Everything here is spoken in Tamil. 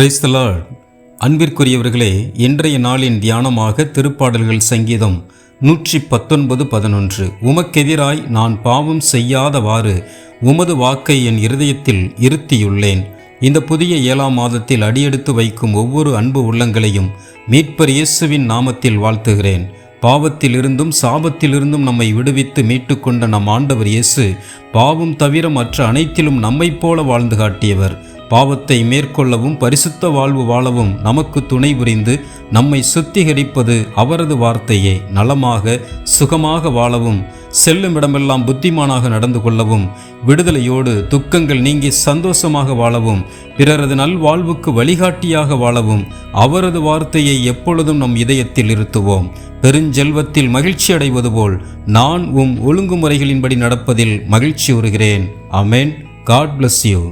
கிரைஸ்தலால் அன்பிற்குரியவர்களே இன்றைய நாளின் தியானமாக திருப்பாடல்கள் சங்கீதம் நூற்றி பத்தொன்பது பதினொன்று. உமக்கெதிராய் நான் பாவம் செய்யாதவாறு உமது வாக்கை என் இருதயத்தில் இருத்தியுள்ளேன். இந்த புதிய ஏழாம் மாதத்தில் அடியெடுத்து வைக்கும் ஒவ்வொரு அன்பு உள்ளங்களையும் மீட்பர் இயேசுவின் நாமத்தில் வாழ்த்துகிறேன். பாவத்திலிருந்தும் சாபத்திலிருந்தும் நம்மை விடுவித்து மீட்டுக்கொண்ட நம் ஆண்டவர் இயேசு பாவம் தவிர மற்ற அனைத்திலும் நம்மைப் போல வாழ்ந்து காட்டியவர். பாவத்தை மேற்கொள்ளவும் பரிசுத்த வாழ்வு வாழவும் நமக்கு துணை புரிந்து நம்மை சுத்திகரிப்பது அவரது வார்த்தையே. நலமாக சுகமாக வாழவும் செல்லும் இடமெல்லாம் புத்திமானாக நடந்து கொள்ளவும் விடுதலையோடு துக்கங்கள் நீங்கி சந்தோஷமாக வாழவும் பிறரது நல்வாழ்வுக்கு வழிகாட்டியாக வாழவும் அவரது வார்த்தையை எப்பொழுதும் நம் இதயத்தில் இருத்துவோம். பெருஞ்செல்வத்தில் மகிழ்ச்சி அடைவது போல் நான் உம் ஒழுங்குமுறைகளின்படி நடப்பதில் மகிழ்ச்சி உறுகிறேன். Amen God bless you